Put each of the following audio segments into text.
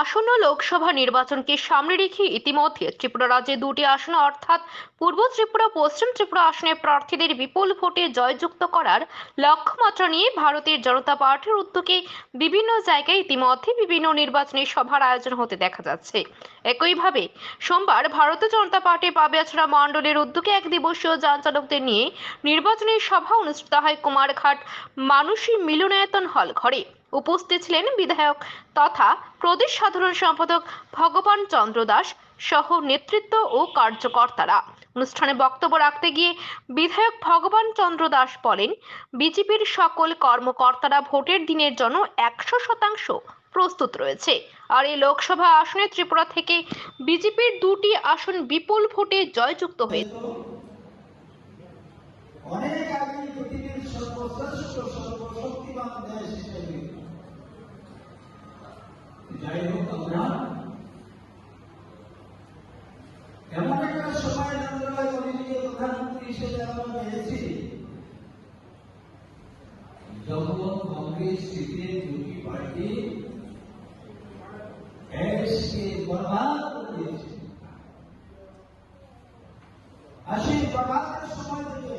আসন্ন লোকসভা নির্বাচনকে সামনে রেখে ইতিমধ্যে ত্রিপুরা রাজ্যে দুটি আসন, অর্থাৎ পূর্ব ত্রিপুরা, পশ্চিম ত্রিপুরা আসনের প্রার্থীদের বিপুল ভোটে জয়যুক্ত করার লক্ষ্যমাত্রা নিয়ে ভারতের জনতা পার্টির উদ্যোগে বিভিন্ন জায়গায় ইতিমধ্যে বিভিন্ন নির্বাচনী সভার আয়োজন হতে দেখা যাচ্ছে। একইভাবে সোমবার ভারতীয় জনতা পার্টি পাবিয়াছড়া মণ্ডলের উদ্যোগে এক দিবসীয় যান চালকদের নিয়ে নির্বাচনী সভা অনুষ্ঠিত হয়। কুমারঘাট মানসী মিলনায়তন হল ঘরে। উপস্থিত ছিলেন বিধায়ক তথা প্রদেশ সাধারণ সম্পাদক ভগবান চন্দ্র দাস সহ নেতৃত্ব ও কার্যকর্তারা। অনুষ্ঠানে বক্তব্য রাখতে গিয়ে বিধায়ক ভগবান চন্দ্র দাস বলেন, বিজেপির সকল কর্মকর্তারা ভোটের দিনের জন্য একশো শতাংশ প্রস্তুত রয়েছে। আর এই লোকসভা আসনে ত্রিপুরা থেকে বিজেপির দুটি আসন বিপুল ভোটে জয়যুক্ত হয়েছে যাই হোক আমরা এমন একটা সময় নন্দলাল মোদীজিকে প্রধানমন্ত্রী হিসেবে আমরা পেয়েছি যখন কংগ্রেস থেকে দুটি পার্টি দেশকে বরবাদ করে দিয়েছে বরবাদের সময় থেকে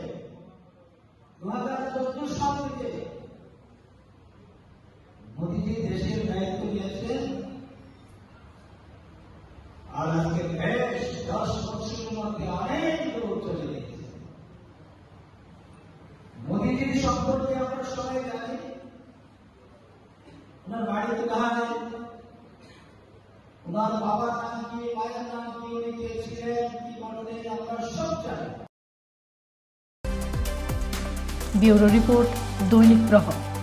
দু হাজার চোদ্দ সাল থেকে মোদীজি দেশের দায়িত্ব চলে গেছে মোদীজির সম্পর্কে আমরা সবাই জানি ওনার ওনার নাম কি মায়ের নাম কি উনি কে আমরা সব জানি ব্যুরো রিপোর্ট দৈনিক প্রহর।